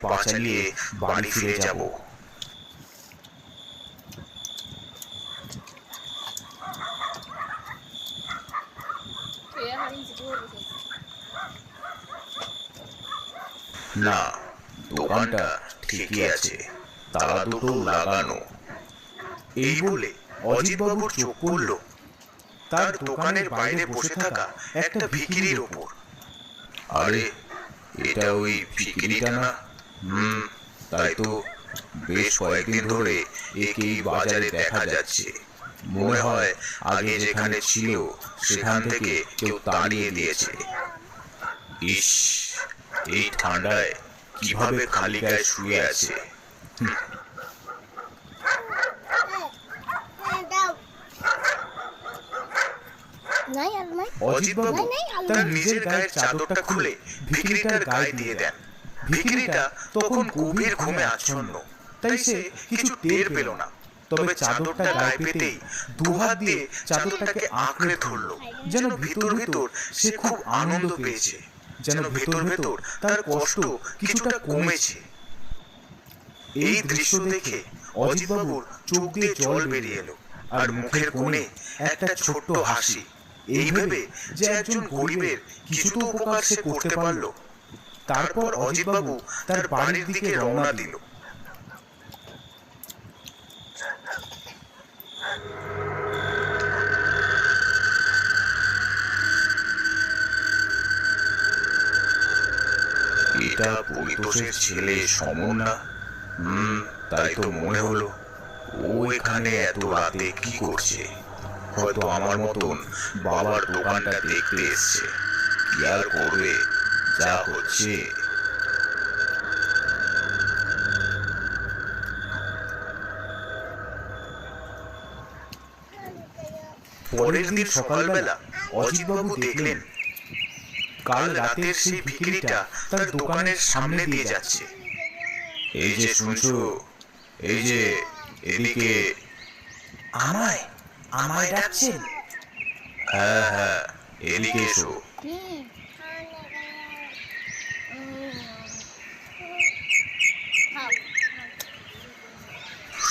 পা চালিয়ে বাড়ি ফিরে যাব। না দোকানটা ঠিকই আছে তালা দুটো লাগানো। এই বলে অজিতবাবুর চোখ পড়ল তার দোকানের বাইরে বসে থাকা একটা ভিকিরির ওপর। আরে এটা ওই ভিকিরিটা না? তাই তো বেশ কয়েকদিন ধরে একেই বাজারে দেখা যাচ্ছে। মনে হয় আগে যেখানে ছিল সেখান থেকে কেউ তাড়িয়ে দিয়েছে। ইস এই ঠান্ডায় কীভাবে খালি গায়ে শুয়ে আছে? নাই অজিতবাবু তার নিজের গায়ের চাদরটা খুলে ভিকিরিটার গায়ে দিয়ে দেন। ভিকিরিটা তখন গভীর ঘুমে আচ্ছন্ন। তাই সে কিছু টের পেল না। তবে চাদরটা গায়ে পেতেই দুহাত দিয়ে চাদরটাকে আঁকড়ে ধরল। যেন ভিতর ভিতর সে খুব আনন্দ পেয়েছে। যেন ভেতর ভেতর তার কষ্ট কিছুটা কমেছে। এই দৃশ্য দেখে অজিতবাবুর চোখ দিয়ে জল বেরিয়ে এলো। আর মুখের কোণে একটা ছোট্ট হাসি। এই ভেবে যে একজন গরিবের কিছু তো উপকার সে করতে পারল। তারপর অজিতবাবু তার বাড়ির দিকে রওনা দিল। এটা পরিতোষের ছেলে সমন না? হুম তাই তো মনে হলো ও এখানে এত রাতে কি করছে? হয়তো আমার মতন বাবার দোকানটা দেখতে এসছে। কি আর করবে? যা হচ্ছে পরের দিন সকালবেলা অজিতবাবু দেখলেন কাল রাতের সেই ভিকিরিটা তার দোকানের সামনে দিয়ে যাচ্ছে। এই যে শুনছো এই যে এদিকে আমায় আমায় ডাকছেন। হ্যাঁ হ্যাঁ এদিকে এসো।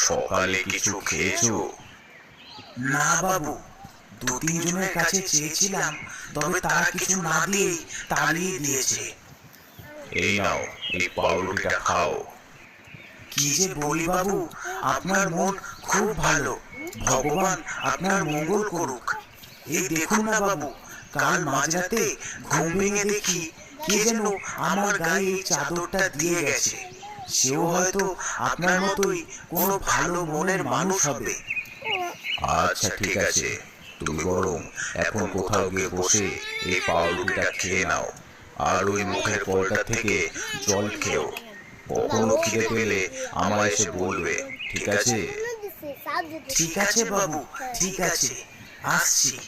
সকালে কিছু খেয়েছো? না বাবু দু তিনজনের কাছে চেয়েছিলাম তবে তারা কিছু না দিয়ে তাড়িয়ে দিয়েছে। এই নাও এই পাউরুটিটা খাও। কি যে বলি বাবু আপনার মন খুব ভালো। ভগবান আপনার মঙ্গল করুক। এই দেখুন না বাবু কাল মাঝরাতে ঘুম ভেঙে দেখি কে যেন আমার গায়ে এই চাদরটা দিয়ে গেছে। সেও হয়তো আপনার মতোই কোনো ভালো মনের মানুষ হবে। আচ্ছা ঠিক আছে। তুমি বরং এখন কোথাও গিয়ে বসে এই পাউরুটিটা খেয়ে নাও। আর ওই মুখের কলটা থেকে জল খেও। কখনো খিদে পেলে আমায় এসে বলবে। ঠিক আছে? ঠিক আছে বাবু। ঠিক আছে। আসছি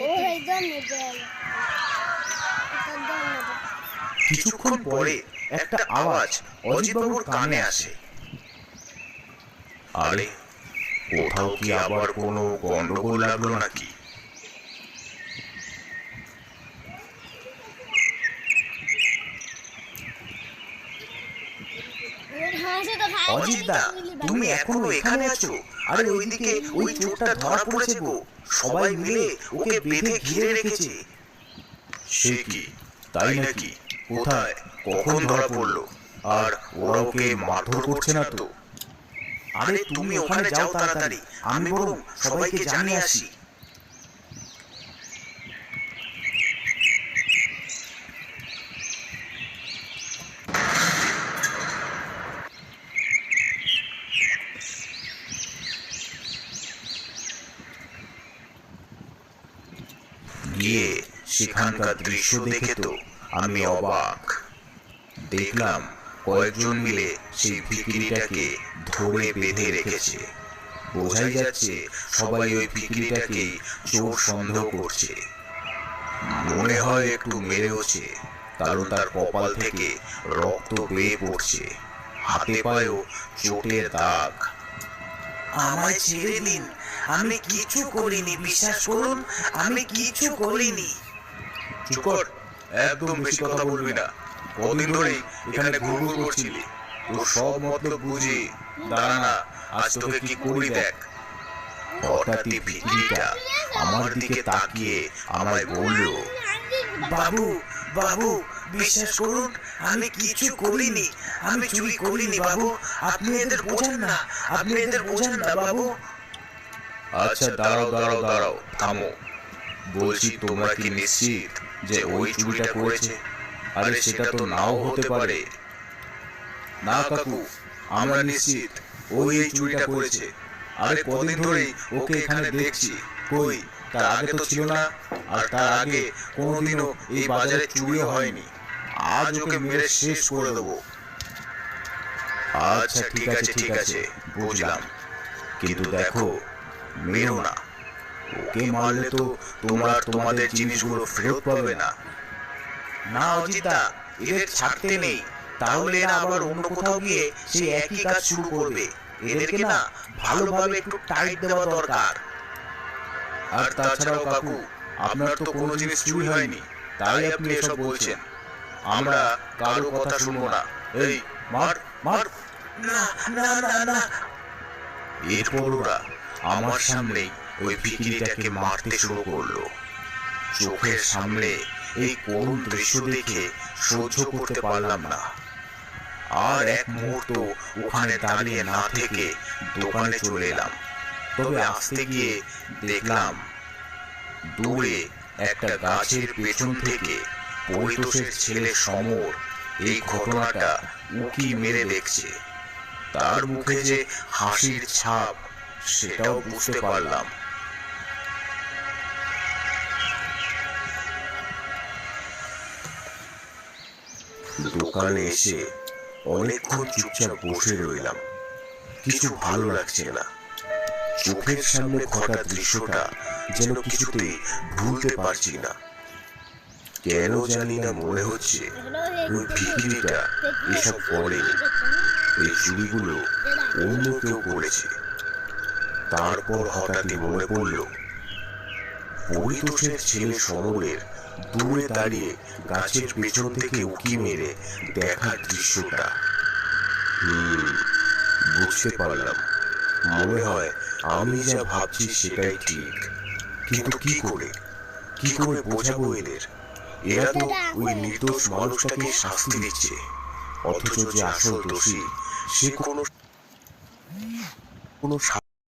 ও একদম নেবে একদম নেবে কিছুক্ষণ পরে একটা আওয়াজ অজিতবাবুর কানে আসে। আরে কোথাও কি আবার কোনো গন্ডগোল লাগল নাকি? অজিতদা তুমি এখনও এখানে আছো। আরে ওইদিকে ওই চোরটা ধরা পড়েছে গো। সবাই মিলে ওকে বেঁধে ঘিরে রেখেছে। সে কি? তাই নাকি? কোথায়? কখন ধরা পড়ল? আর ওরা ওকে মারধর করছে না তো? আরে তুমি ওখানে যাও তাড়াতাড়ি। আমি বরং সবাইকে জানিয়ে আসি। গিয়ে সেখানকার দৃশ্য দেখে তো আমি অবাক। দেখলাম কয়েকজন মিলে সেই ভিকিরিটাকে ধরে বেঁধে রেখেছে। বোঝাই যাচ্ছে সবাই ওই ভিকিরিটাকেই চোর সন্দেহ করছে। মনে হয় একটু মেরেওছে কারণ তার কপাল থেকে রক্ত বেয়ে পড়ছে। হাতে পায়েও চোটের দাগ। আমায় ছেড়ে দিন আমি কিছু করিনি বিশ্বাস করুন আমি কিছু করিনি। চুপ কর একদম বেশি কথা বলবি না। কদিন ধরেই এখানে ঘুরঘুর করছিলি। তোর সব মতলব বুঝি। দাঁড়া না আজ তোকে কি করি দেখ। হঠাৎই ভিখিরিটা আমার দিকে তাকিয়ে আমায় বলল বাবু বাবু বিশ্বাস করুন আমি কিছু করিনি। আমি চুরি করিনি বাবু। আপনি এদের বোঝান না আপনি এদের বোঝান না বাবু। আচ্ছা দাঁড়াও দাঁড়াও দাঁড়াও থামো। বলছি তোমরা কি নিশ্চিত যে ওই চুরিটা করেছে? আরে সেটা তো নাও হতে পারে। না কাকু আমরা নিশ্চিত ওই এই চুরিটা করেছে। আরে কদিন ধরেই ওকে এখানে দেখছি। কই? তার আগে তো ছিল না আর তার আগে কোনোদিনও এই বাজারে চুরিও হয়নি। আজ ওকে মেরে শেষ করে দেবো। আচ্ছা ঠিক আছে ঠিক আছে। বুঝলাম। কিন্তু দেখো মেরো না। ওকে মারলে তো তোমরা আর তোমাদের জিনিসগুলো ফেরত পাবে না। না অজিতা এদের ছাড়তে নেই। তাহলে এরা আবার অন্য কোথাও গিয়ে সেই একই কাজ শুরু করবে। এদেরকে না ভালোভাবে একটু টাইট দেওয়া দরকার। আর তাছাড়াও কাকু আপনার তো কোনো জিনিস চুরি হয়নি। তাই আপনি এসব বলছেন। আমরা কারও কথা শুনব না। এই মার মার। না না না না। এরপর ওরা আমার সামনেই ওই ভিকিরিটাকে মারতে শুরু করল। চোখের সামনে এই করুণ দৃশ্য দেখে সহ্য করতে পারলাম না। আর এক মুহূর্ত ওখানে দাঁড়িয়ে না থেকে দোকানে চলে এলাম। তবে আসতে গিয়ে দেখলাম দূরে একটা গাছের পেছন থেকে পরিতোষের ছেলে সমর এই ঘটনাটা উকি মেরে দেখছে। তার মুখে যে হাসির ছাপ সেটাও বুঝতে পারলাম। দোকানে এসে অনেকক্ষণ চুপচাপ বসে রইলাম। কিছু ভালো লাগছে না। চোখের সামনে ঘটা দৃশ্যটা যেন কিছুতেই ভুলতে পারছি না। কেন জানি না মনে হচ্ছে ওই ভিকিরিটা এসব করেনি এই চুরিগুলো অন্য কেউ করেছে। তারপর হঠাৎই মনে পড়ল পরিতোষের ছেলে সমরের দূরে দাঁড়িয়ে গাছের পেছন থেকে উকি মেরে দেখার দৃশ্যটা। বুঝতে পারলাম। মনে হয় আমি যা ভাবছি সেটাই ঠিক। কিন্তু কি করে? কি করে বোঝাবো এদের? এরা তো ওই নির্দোষ মানুষটাকে শাস্তি দিচ্ছে। অথচ যে আসল দোষী, সে কোনো কোনো